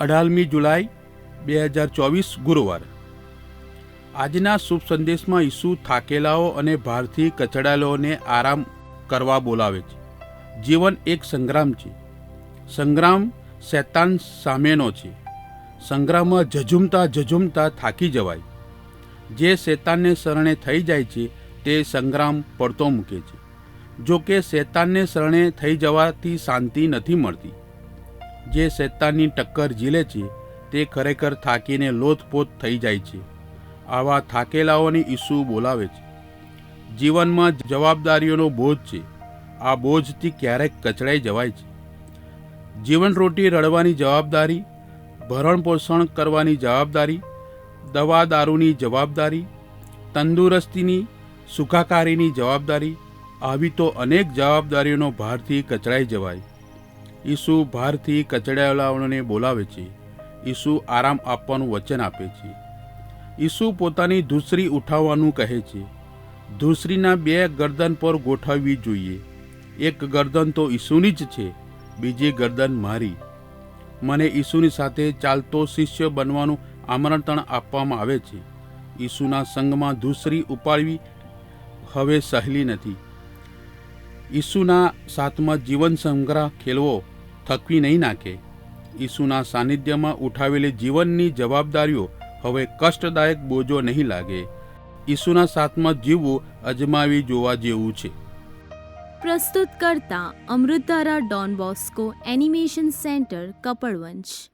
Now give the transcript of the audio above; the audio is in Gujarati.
અઢારમી જુલાઈ બે હજાર ચોવીસ ગુરુવાર. આજના શુભ સંદેશમાં ઈસુ થાકેલાઓ અને ભારથી કચડાયેલાઓને આરામ કરવા બોલાવે છે. જીવન એક સંગ્રામ છે. સંગ્રામ શૈતાન સામેનો છે. સંગ્રામમાં ઝઝુમતા ઝઝુમતા થાકી જવાય. જે શૈતાનને શરણે થઈ જાય છે, તે સંગ્રામ પડતો મૂકે છે. જો કે શૈતાનને શરણે થઈ જવાથી શાંતિ નથી મળતી. જે શૈતાનની ટક્કર ઝીલે છે, તે ખરેખર થાકીને લોથપોથ થઈ જાય છે. આવા થાકેલાઓને ઈસુ બોલાવે છે. જીવનમાં જવાબદારીઓનો બોજ છે. આ બોજથી ક્યારેક કચડાઈ જવાય છે. જીવન રોટી રડવાની જવાબદારી, ભરણ પોષણ કરવાની જવાબદારી, દવા દારૂની જવાબદારી, તંદુરસ્તીની, સુખાકારીની જવાબદારી, આવી તો અનેક જવાબદારીઓનો ભારથી કચડાઈ જવાય. ઈસુ ભારથી કચડાયેલાઓને બોલાવે છે. ઈસુ આરામ આપવાનું વચન આપે છે. ઈસુ પોતાની ધૂસરી ઉઠાવવાનું કહે છે. ધૂસરીના બે ગરદન પર ગોઠવવી જોઈએ. એક ગરદન તો ઈસુની જ છે, બીજી ગરદન મારી. મને ઈસુની સાથે ચાલતો શિષ્ય બનવાનું આમંત્રણ આપવામાં આવે છે. ઈસુના સંગમાં ધૂસરી ઉપાડવી હવે સહેલી નથી. ઈસુના સાથમાં જીવન સંગ્રહ ખેલવો થકવી નહીં નાખે. ઈસુના સાનિધ્યમાં ઉઠાવેલી જીવનની જવાબદારીઓ હવે કષ્ટદાયક બોજો નહીં લાગે. ઈસુના સાથમાં જીવવું અજમાવી જોવા જેવું છે. પ્રસ્તુત કરતા Amritdhara Don Bosco animation centre, Kapadvanj.